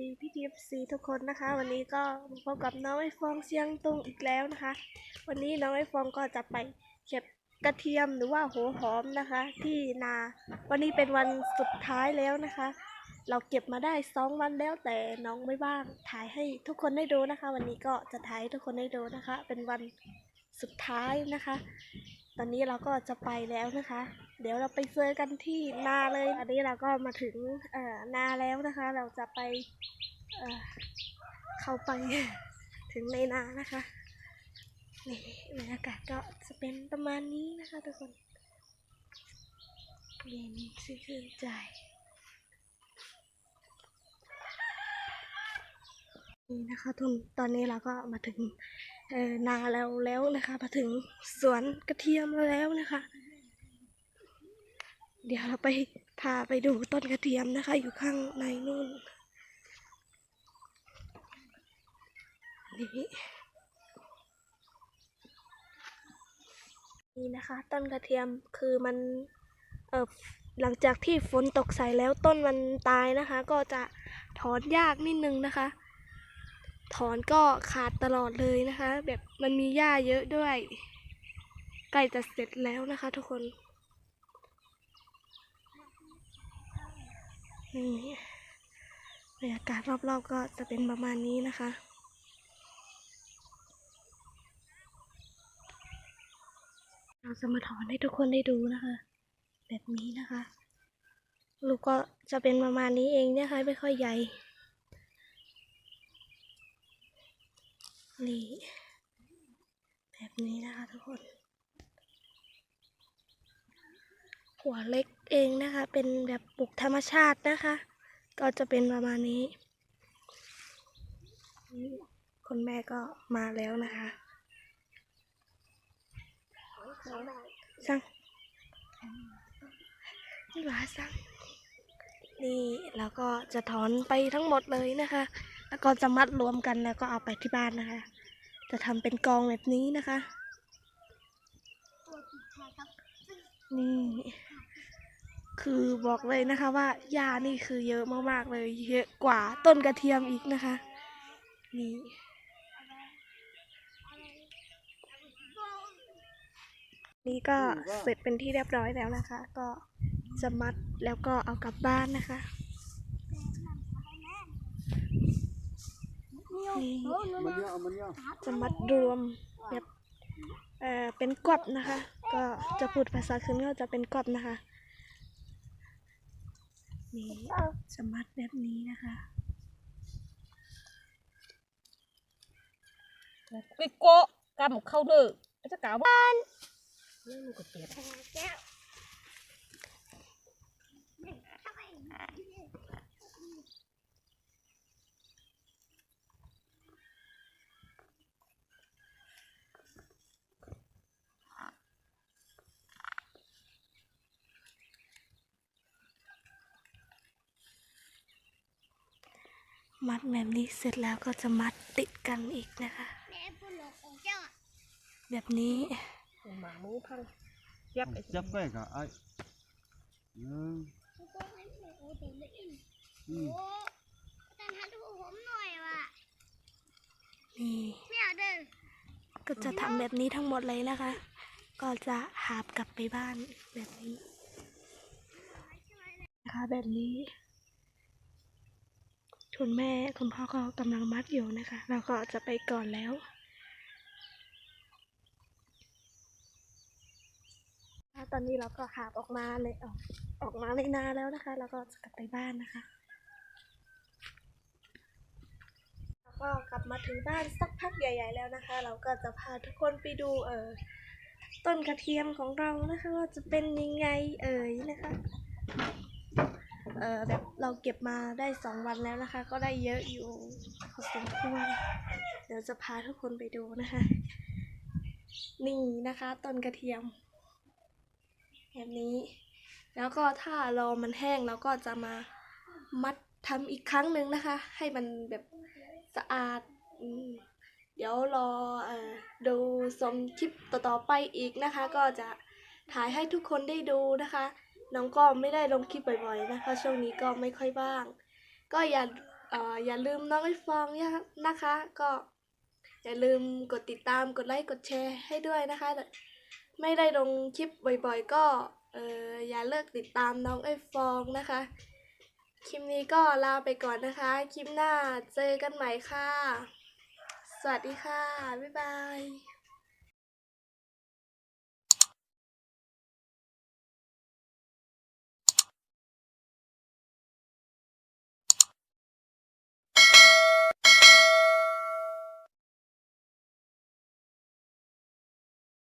ดีพี่ทีฟซีทุกคนนะคะ วันนี้ก็พบกับน้องไอฟองเชียงตุงอีกแล้วนะคะ วันนี้น้องไอฟองก็จะไปเก็บกระเทียมหรือว่าหัวหอมนะคะ ที่นา วันนี้เป็นวันสุดท้ายแล้วนะคะ เราเก็บมาได้สองวันแล้วแต่น้องไม่ว่างถ่ายให้ทุกคนได้ดูนะคะ วันนี้ก็จะถ่ายทุกคนได้ดูนะคะ เป็นวันสุดท้ายนะคะ ตอนนี้เราก็จะไปแล้วนะคะ เดี๋ยวเราไปเจอกันที่นาเลยอันนี้เราก็มาถึงเอ่อนาแล้วนะคะ เราจะไปเอ่อเข้าไปถึงในนานะคะนี่บรรยากาศก็จะเป็นประมาณนี้นะคะทุกคนเย็นชื่นใจนี่นะคะทุนตอนนี้เราก็มาถึงนาแล้วแล้วนะคะ มาถึงสวนกระเทียมแล้วนะคะ เดี๋ยวเราไปพาไปดูต้นกระเทียมนะคะ อยู่ข้างในนู่นนี่นี่นะคะ ต้นกระเทียมคือมันเออหลังจากที่ฝนตกใส่แล้วต้นมันตายนะคะ ก็จะถอนยากนิดนึงนะคะ ถอนก็ขาดตลอดเลยนะคะ แบบมันมีหญ้าเยอะด้วย ใกล้จะเสร็จแล้วนะคะ ทุกคน นี่บรรยากาศรอบๆก็จะเป็นประมาณนี้นะคะเราจะมาถอนให้ทุกคนได้ดูนะคะ แบบนี้นะคะ ลูกก็จะเป็นประมาณนี้เองนะคะไม่ค่อยใหญ่นี่แบบนี้นะคะทุกคน หัวเล็กเองนะคะ เป็นแบบปลูกธรรมชาตินะคะ ก็จะเป็นประมาณนี้ คุณแม่ก็มาแล้วนะคะสั่งนี่หวาสั่งนี่แล้วก็จะถอนไปทั้งหมดเลยนะคะ แล้วก็จะมัดรวมกันแล้วก็เอาไปที่บ้านนะคะ จะทำเป็นกองแบบนี้นะคะ นี่ คือบอกเลยนะคะว่าหญ้านี่คือเยอะมากๆเลย เยอะกว่าต้นกระเทียมอีกนะคะ นี่นี่ก็เสร็จเป็นที่เรียบร้อยแล้วนะคะ ก็จะมัดแล้วก็เอากลับบ้านนะคะนี่จะมัดรวมแบบเอ่อเป็นกรอบนะคะ ก็จะพูดภาษาคืนก็จะเป็นกรอบนะคะ นี่จะมัดแบบนี้นะคะ cái cô cầm một khâu nữa chắc cả บ้านนี่มันก็เปียก มัดแบบนี้เสร็จแล้วก็จะมัดติดกันอีกนะคะแบบนี้ หมามือพังยับไอ้จับไปกับไอ้หนึ่งอืมนี่ก็จะทำแบบนี้ทั้งหมดเลยนะคะ ก็จะหาบกลับไปบ้านแบบนี้นะคะแบบนี้ คุณแม่คุณพ่อก็กำลังมัดอยู่นะคะ เราก็จะไปก่อนแล้วตอนนี้เราก็หาบออกมาเลยออกออกมาในนาแล้วนะคะ แล้วก็จะกลับไปบ้านนะคะแล้วก็กลับมาถึงบ้านสักพักใหญ่ ๆ แล้วนะคะ เราก็จะพาทุกคนไปดูเออต้นกระเทียมของเรานะคะว่าจะเป็นยังไงเอ่ยนะคะ เออแบบเราเก็บมาได้สองวันแล้วนะคะ ก็ได้เยอะอยู่พอสมควรเดี๋ยวจะพาทุกคนไปดูนะคะ นี่นะคะต้นกระเทียม แบบนี้ แล้วก็ถ้ารอมันแห้งเราก็จะมามัดทำอีกครั้งหนึ่งนะคะ ให้มันแบบสะอาดเดี๋ยวรอออดูชมคลิปต่อๆไปอีกนะคะ ก็จะถ่ายให้ทุกคนได้ดูนะคะ น้องก็ไม่ได้ลงคลิปบ่อยๆนะคะ ช่วงนี้ก็ไม่ค่อยว่าง ก็อย่าอย่าลืมน้องไอฟองนะคะ ก็อย่าลืมกดติดตามกดไลค์กดแชร์ให้ด้วยนะคะ ไม่ได้ลงคลิปบ่อยๆ ก็เอออย่าเลิกติดตามน้องไอ้ฟองนะคะ คลิปนี้ก็ลาไปก่อนนะคะ คลิปหน้าเจอกันใหม่ค่ะ สวัสดีค่ะ บ๊ายบาย